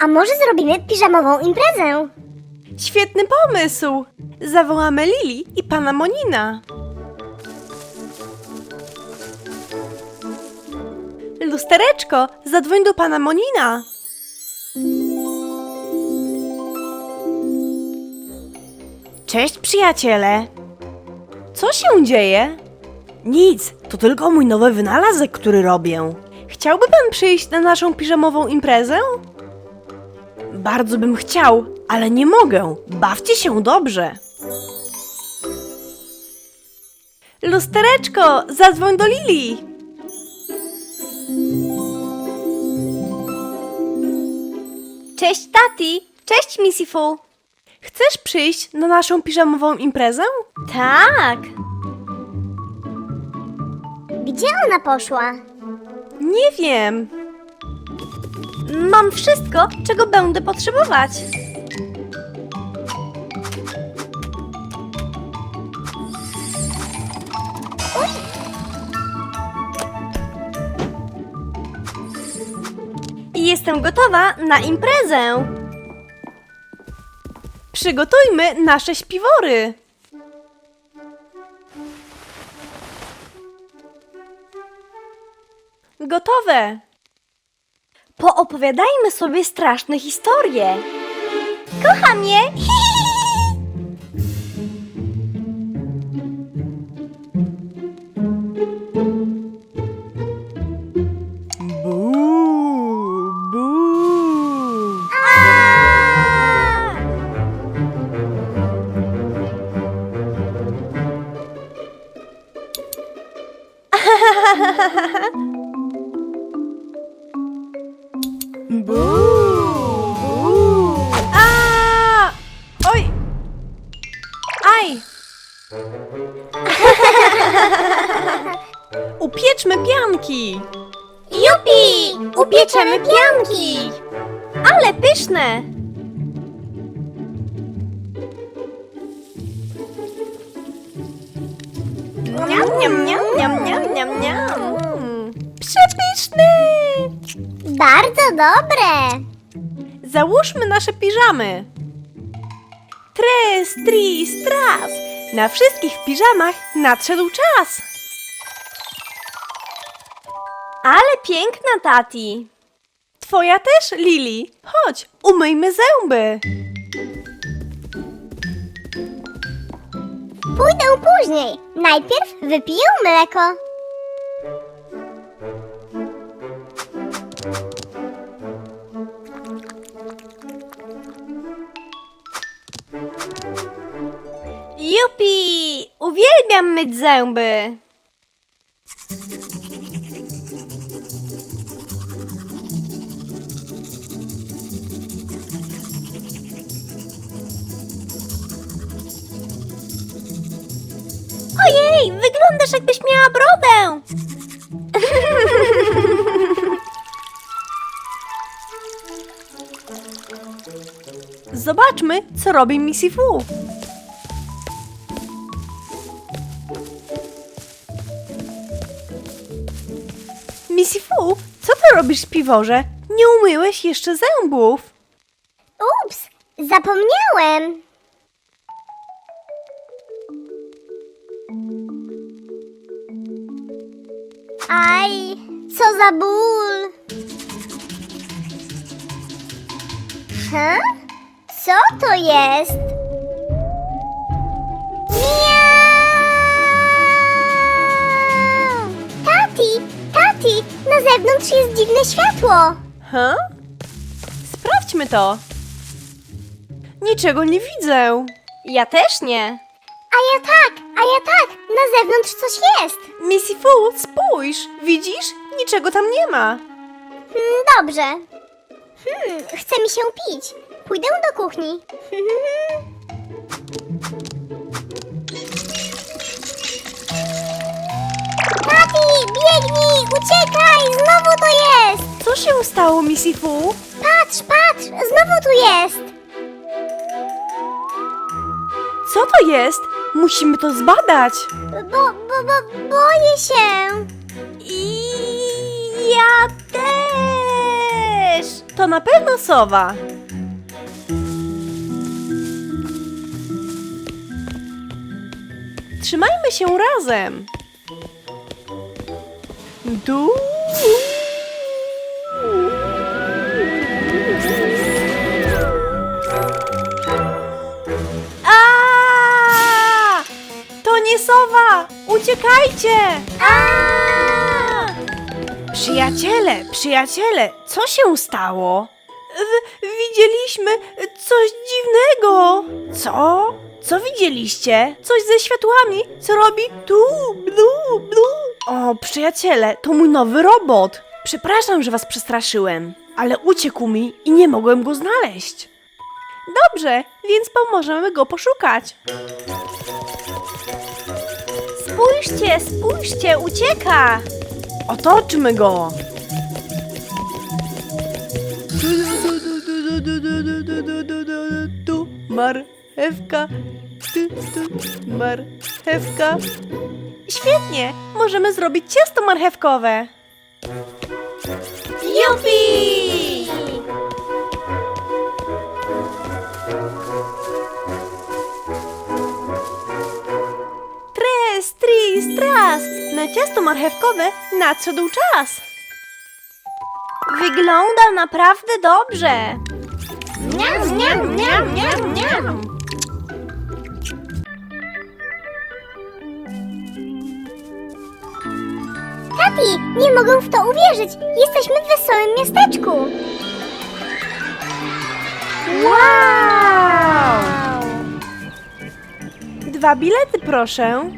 A może zrobimy piżamową imprezę? Świetny pomysł! Zawołamy Lili i pana Monina. Lustereczko, zadzwoń do pana Monina. Cześć, przyjaciele. Co się dzieje? Nic, to tylko mój nowy wynalazek, który robię. Chciałby pan przyjść na naszą piżamową imprezę? Bardzo bym chciał, ale nie mogę. Bawcie się dobrze. Lustereczko, zadzwoń do Lili. Cześć Tati! Cześć Missy Fu! Chcesz przyjść na naszą piżamową imprezę? Tak! Gdzie ona poszła? Nie wiem. Mam wszystko, czego będę potrzebować. Jestem gotowa na imprezę. Przygotujmy nasze śpiwory. Gotowe. Poopowiadajmy sobie straszne historie. Kocham je! Buu, buu. A! Oj! Aj! Upieczmy pianki! Jupi! Upieczemy pianki! Ale pyszne! Niam, niam, niam, niam, niam, niam, niam. Bardzo dobre! Załóżmy nasze piżamy. Tres, tris, tras. Na wszystkich piżamach nadszedł czas. Ale piękna Tati! Twoja też, Lili. Chodź, umyjmy zęby. Pójdę później. Najpierw wypiję mleko. Jupi! Uwielbiam myć zęby! Ojej, wyglądasz jakbyś miała brodę! Zobaczmy, co robi Missy Fu. Robisz piworze? Nie umyłeś jeszcze zębów. Ups, zapomniałem. Aj, co za ból. Hm? Co to jest? Na zewnątrz jest dziwne światło. Ha? Sprawdźmy to. Niczego nie widzę. Ja też nie. A ja tak, a ja tak, na zewnątrz coś jest. Missy Fu, spójrz. Widzisz? Niczego tam nie ma. Hmm, dobrze. Hmm, chce mi się pić. Pójdę do kuchni. Tati, biegnij, uciekaj, znowu to jest. Co się stało, Missy Fu? Patrz, patrz, znowu tu jest. Co to jest? Musimy to zbadać. Bo, bo, bo, boję się. I ja też! To na pewno sowa. Trzymajmy się razem. Du. A! To nie sowa! Uciekajcie! A! Przyjaciele, przyjaciele, co się stało? Widzieliśmy coś dziwnego. Co? Co widzieliście? Coś ze światłami, co robi tu, blu, blu. O, przyjaciele, to mój nowy robot. Przepraszam, że was przestraszyłem, ale uciekł mi i nie mogłem go znaleźć. Dobrze, więc pomożemy go poszukać. Spójrzcie, spójrzcie, ucieka! Otoczmy go! Tu marchewka, tu, tu marchewka. Świetnie! Możemy zrobić ciasto marchewkowe. Jupi! Tres, tris, tras! Na ciasto marchewkowe nadszedł czas. Wygląda naprawdę dobrze. Niam, niam, niam, niam, niam. Tati, nie mogę w to uwierzyć. Jesteśmy w wesołym miasteczku. Wow! Dwa bilety, proszę.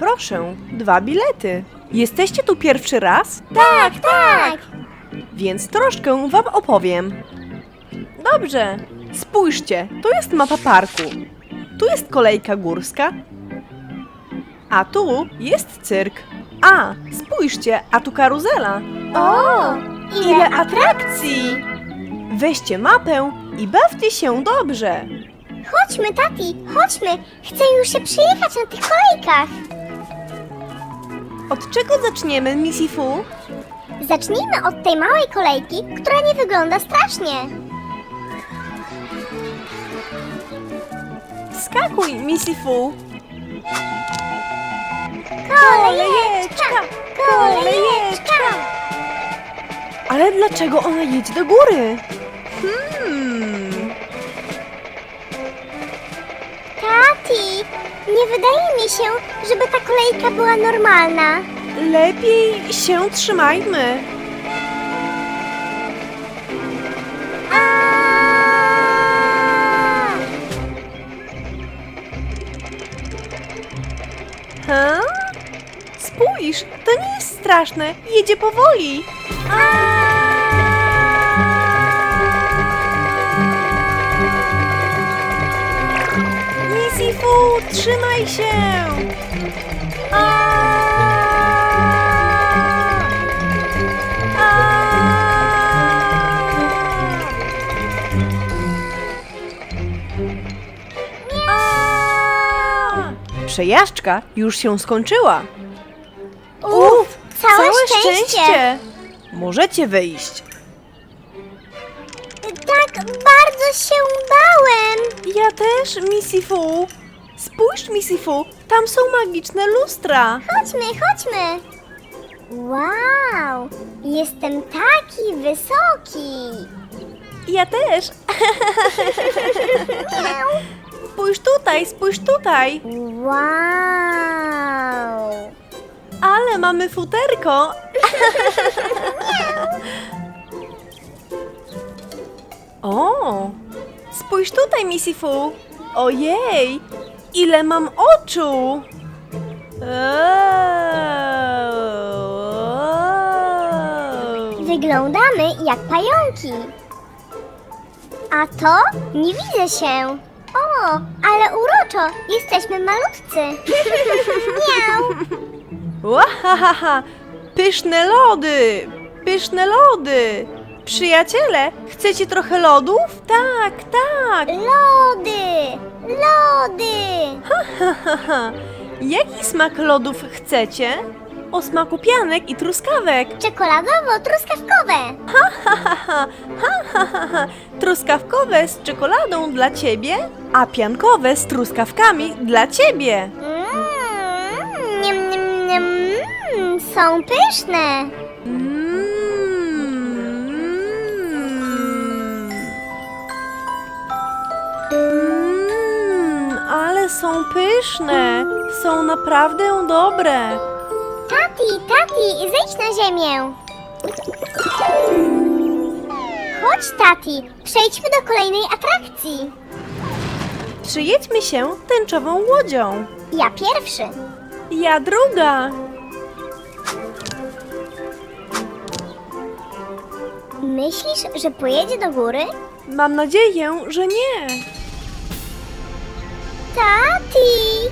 Proszę, dwa bilety. Jesteście tu pierwszy raz? Tak, tak. Więc troszkę wam opowiem. Dobrze, spójrzcie, to jest mapa parku. Tu jest kolejka górska, a tu jest cyrk. A, spójrzcie, a tu karuzela. O, Ile atrakcji! Weźcie mapę i bawcie się dobrze. Chodźmy, tati, chodźmy. Chcę już się przyjechać na tych kolejkach. Od czego zaczniemy, Missy Fu? Zacznijmy od tej małej kolejki, która nie wygląda strasznie. Skakuj, Missy Fu. Kolejeczka, kolejeczka. Ale dlaczego ona jedzie do góry? Hmm. Tati, nie wydaje mi się, żeby ta kolejka była normalna. Lepiej się trzymajmy. Ha? Spójrz, to nie jest straszne. Jedzie powoli. Missy Fu, trzymaj się! Przejażdżka już się skończyła. Uf, całe, szczęście. Możecie wyjść. Tak bardzo się bałem. Ja też, Missy Fu. Spójrz, Missy Fu, tam są magiczne lustra. Chodźmy, chodźmy. Wow, jestem taki wysoki. Ja też. Miau. Spójrz tutaj, spójrz tutaj. Wow. Ale mamy futerko. o, spójrz tutaj, Missy Fu. Ojej, ile mam oczu. Wyglądamy jak pająki. A to? Nie widzę się. O, ale uroczo. Jesteśmy malutcy. Miau. Łahahaha! Pyszne lody! Pyszne lody! Przyjaciele, chcecie trochę lodów? Tak, tak! Lody. Lody. Haha! Jaki smak lodów chcecie? O smaku pianek i truskawek. Czekoladowo-truskawkowe. Ha, ha, ha, ha, ha, ha, ha. Truskawkowe z czekoladą dla ciebie, a piankowe z truskawkami dla ciebie. Mmm, niam, niam, niam, mm, są pyszne. Mm. Mm, ale są pyszne. Są naprawdę dobre. Tati, zejdź na ziemię. Chodź, tati, przejdźmy do kolejnej atrakcji. Przyjedźmy się tęczową łodzią. Ja pierwszy. Ja druga. Myślisz, że pojedzie do góry? Mam nadzieję, że nie. Tati!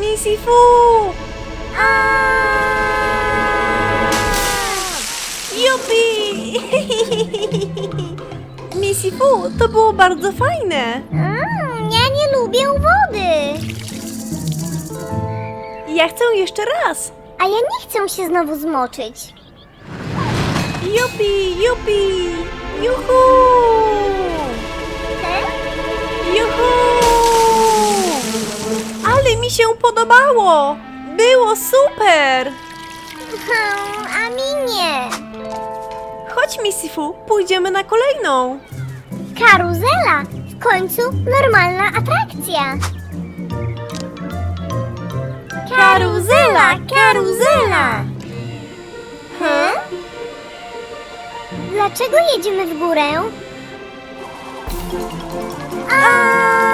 Missy Fu! Missy Fu, to było bardzo fajne. Mm, ja nie lubię wody. Ja chcę jeszcze raz. A ja nie chcę się znowu zmoczyć. Jupi, jupi! Juhu! Juhu! Ale mi się podobało! Było super! Hmm, a mi nie. Chodź, Missy Fu, pójdziemy na kolejną. Karuzela! W końcu normalna atrakcja. Karuzela, karuzela! Hmm? Dlaczego jedziemy w górę? Tati!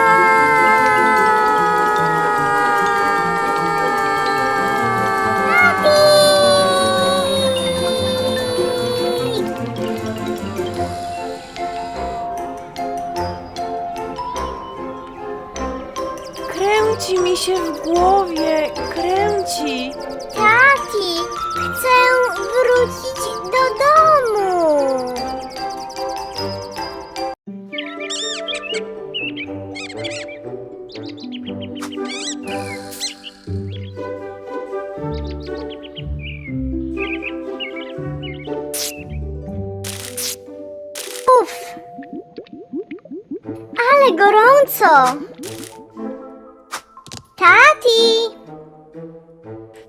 Ale gorąco. Tati!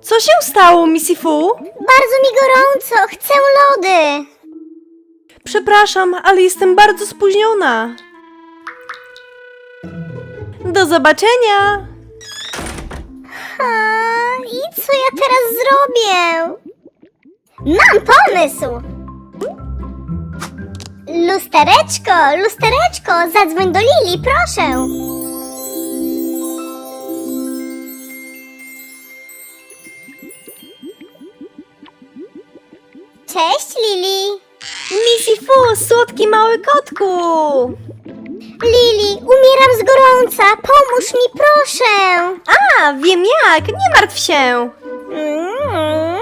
Co się stało, Missy Fu? Bardzo mi gorąco, chcę lody. Przepraszam, ale jestem bardzo spóźniona. Do zobaczenia! A, I co ja teraz zrobię? Mam pomysł! Lustereczko, lustereczko, zadzwoń do Lili, proszę. Cześć, Lili. Missy Fu, słodki mały kotku! Lili, umieram z gorąca, pomóż mi, proszę. A, wiem jak, nie martw się! Mm,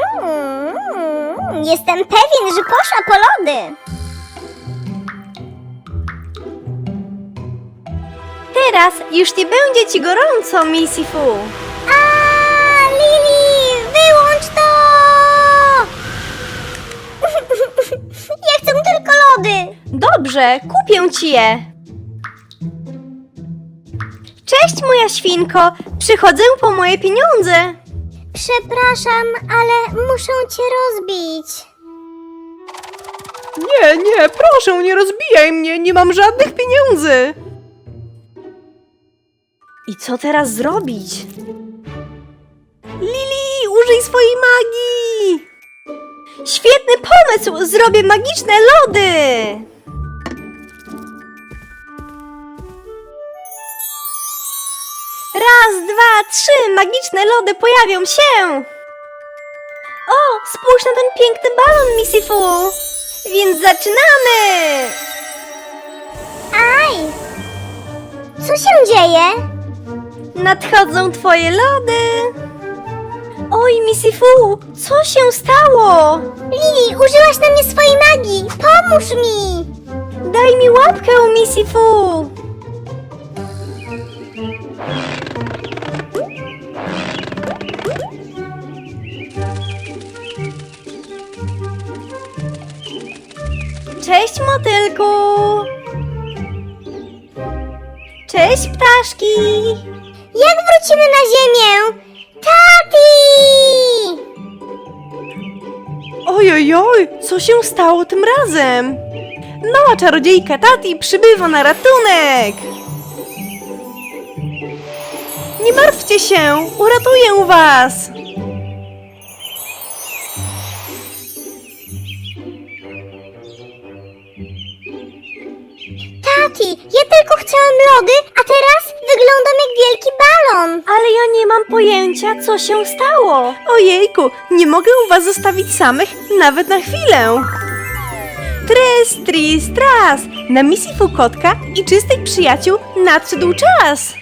Jestem pewien, że poszła po lody. Teraz już nie będzie ci gorąco, Missy Fu. A, Lili, wyłącz to! Ja chcę tylko lody. Dobrze, kupię ci je. Cześć, moja świnko, przychodzę po moje pieniądze. Przepraszam, ale muszę cię rozbić. Nie, nie, proszę, nie rozbijaj mnie, nie mam żadnych pieniędzy. I co teraz zrobić? Lili, użyj swojej magii! Świetny pomysł! Zrobię magiczne lody! Raz, dwa, trzy! Magiczne lody pojawią się! O, spójrz na ten piękny balon, Missy Fu! Więc zaczynamy! Aj! Co się dzieje? Nadchodzą twoje lody! Oj, Missy Fu, co się stało? Lili, użyłaś na mnie swojej magii! Pomóż mi! Daj mi łapkę, Missy Fu! Cześć, motylku! Cześć, ptaszki! Jak wrócimy na ziemię? Tati! Ojojoj, co się stało tym razem? Mała czarodziejka Tati przybywa na ratunek! Nie martwcie się, uratuję was! Tati, ja tylko chciałem lody, a teraz wyglądam jak wielki balon. Ale ja nie mam pojęcia, co się stało. Ojejku, nie mogę was zostawić samych nawet na chwilę! Tres, tris, tras! Na misji Fukotka i czystych przyjaciół nadszedł czas!